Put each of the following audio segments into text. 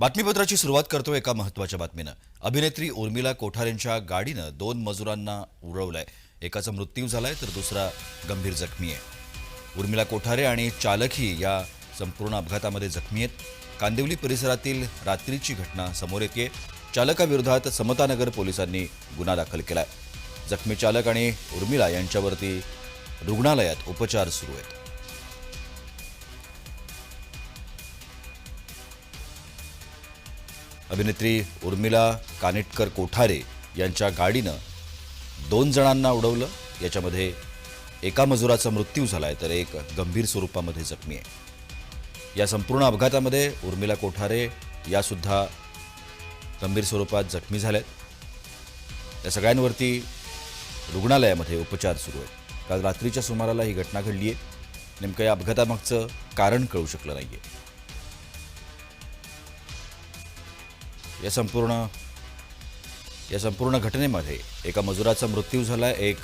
बातमीपत्राची सुरुवात करतो एका महत्त्वाच्या बातमीनं. अभिनेत्री उर्मिला कोठारेंच्या गाडीनं दोन मजुरांना उडवलंय. एकाचा मृत्यू झालाय तर दुसरा गंभीर जखमी आहे. उर्मिला कोठारे आणि चालकही या संपूर्ण अपघातामध्ये जखमी आहेत. कांदिवली परिसरातील रात्रीची घटना समोर येते चालकाविरोधात समतानगर पोलिसांनी गुन्हा दाखल केलाय. जखमी चालक आणि उर्मिला यांच्यावरती रुग्णालयात उपचार सुरू आहेत. अभिनेत्री उर्मिला कानेटकर कोठारे यांच्या गाडीनं दोन जणांना उडवलं. याच्यामध्ये एका मजुराचा मृत्यू झाला आहे तर एक गंभीर स्वरूपामध्ये जखमी आहे. या संपूर्ण अपघातामध्ये उर्मिला कोठारे यासुद्धा गंभीर स्वरूपात जखमी झाल्या आहेत या सगळ्यांवरती रुग्णालयामध्ये उपचार सुरू आहेत. काल रात्रीच्या सुमाराला ही घटना घडली आहे नेमकं या अपघातामागचं कारण कळू शकलं नाही आहे या संपूर्ण या संपूर्ण घटनेमध्ये एका मजुराचा मृत्यू झाला एक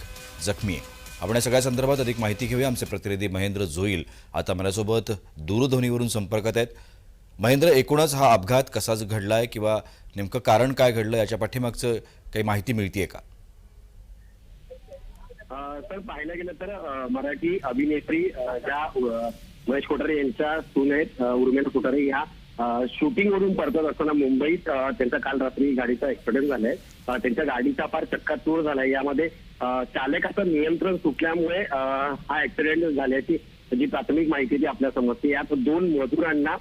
जखमी आहे. आपण या सगळ्या संदर्भात अधिक माहिती घेऊया. आमचे प्रतिनिधी महेंद्र जोईल आता माझ्यासोबत दूरध्वनीवरून संपर्कात आहेत. महेंद्र एकूणच हा अपघात कसाच घडलाय किंवा नेमकं कारण काय घडलं याच्या पाठीमागचं काही माहिती मिळतीये का? सर तर पाहायला गेलं तर मराठी अभिनेत्री ज्या महेश कोठारे यांच्या सून आहेत. उर्मिला कोठारे या शूटिंग वरून परतत असताना मुंबईत त्यांचा काल रात्री गाडीचा ऍक्सिडेंट झालाय. त्यांच्या गाडीचा फार चक्काचूर झालाय. यामध्ये चालकाचं नियंत्रण सुटल्यामुळे हा ऍक्सिडेंट झाल्याची जी प्राथमिक माहिती ती आपल्या समजते यात दोन मजुरांना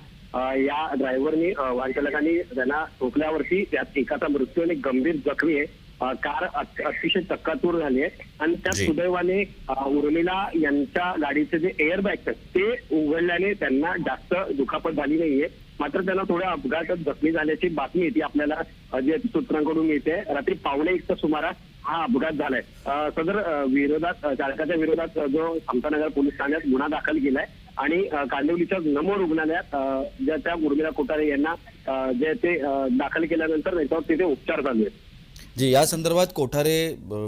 या ड्रायव्हरनी वाहन चालकांनी त्यांना ठोकल्यावरती त्यात एकाचा मृत्यू आणि गंभीर जखमी आहे. कार अत- अतिशय चक्काचूर झाली आहे. आणि त्यात जी. सुदैवाने उर्मिला यांच्या गाडीचे जे एअर बॅग ते उघडल्याने त्यांना जास्त दुखापत झाली नाहीये. मात्र त्यांना थोड्या अपघातात जखमी झाल्याची बातमी येते आपल्याला जे सूत्रांकडून मिळते. रात्री पावणे एकच्या सुमारास हा अपघात झालाय. सदर विरोधात चालकाच्या विरोधात जो समतानगर पोलीस ठाण्यात गुन्हा दाखल केलाय. आणि कांदिवलीच्या नमो रुग्णालयात ज्या त्या उर्मिला कोठारे यांना जे ते दाखल केल्यानंतर त्यांच्यावर तिथे उपचार चालू आहेत. जे या संदर्भात कोठारे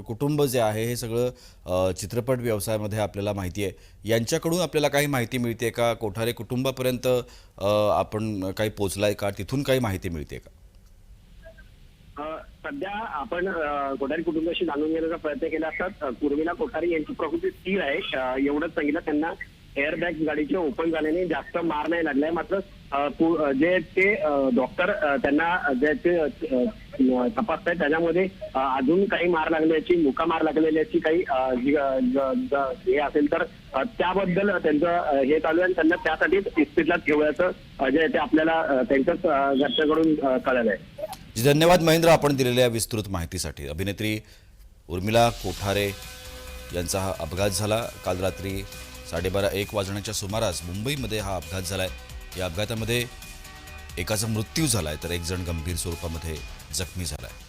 कुटुंब जे आहे हे सगळं चित्रपट व्यवसायामध्ये आपल्याला माहिती आहे. यांच्याकडून आपल्याला काही माहिती मिळते का? कोठारे कुटुंबापर्यंत आपण काही पोचलाय का? तिथून काही माहिती मिळते का? सध्या आपण कोठारी कुटुंबाशी जाणून घेण्याचा प्रयत्न केला असतात पूर्वीला कोठारी यांची प्रकृती स्थिर आहे. एवढंच सांगितलं. त्यांना एअरबॅग गाडीचे ओपन झाल्याने जास्त मार नाही लागलाय. मात्र जे ते डॉक्टर त्यांना जे ते अ, त्याच्यामध्ये अजून काही मार लागल्याची मुका मार लागलेल्याची काही हे असेल तर त्याबद्दल त्यांचं हे चालू आहे त्यांना त्यासाठीच इस्पितला ठेवण्याचं जे ते आपल्याला त्यांच्याच घरच्याकडून अ, कळलं आहे धन्यवाद महेंद्र आपण दिलेल्या विस्तृत माहितीसाठी. अभिनेत्री उर्मिला कोठारे यांचा हा अपघात झाला. काल रात्री साडेबारा एक वाजण्याच्या सुमारास मुंबईमध्ये हा अपघात झाला आहे या अपघातामध्ये एकाचा मृत्यू झाला आहे तर एक जण गंभीर स्वरूपामध्ये जखमी झाला आहे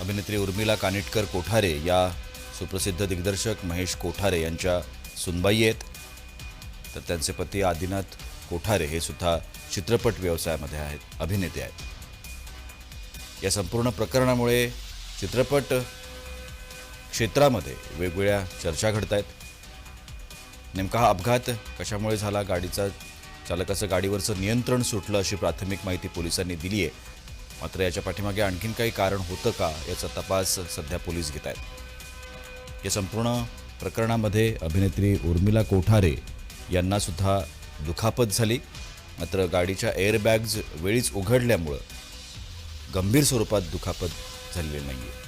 अभिनेत्री उर्मिला कानिटकर कोठारे या सुप्रसिद्ध दिग्दर्शक महेश कोठारे यांच्या सुनबाई आहेत. तर त्यांचे पती आदिनाथ कोठारे हे सुद्धा चित्रपट व्यवसायामध्ये आहेत अभिनेते आहेत. या संपूर्ण प्रकरणामुळे चित्रपट क्षेत्रामध्ये वेगवेगळ्या चर्चा घडत आहेत नेमका हा अपघात कशामुळे झाला? गाडीचा चालकाचं गाडीवरचं नियंत्रण सुटलं अशी प्राथमिक माहिती पोलिसांनी दिली आहे. मात्र याच्या पाठीमागे आणखीन काही कारण होतं का याचा तपास सध्या पोलीस घेत आहेत. या संपूर्ण प्रकरणामध्ये अभिनेत्री उर्मिला कोठारे यांनासुद्धा दुखापत झाली. मात्र गाडीच्या एअरबॅग्ज वेळीच उघडल्यामुळं गंभीर स्वरूपात दुखापत झालेली नाही आहे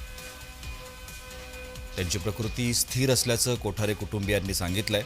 त्यांची प्रकृती स्थिर असल्याचं कोठारे कुटुंबियांनी सांगितलंय.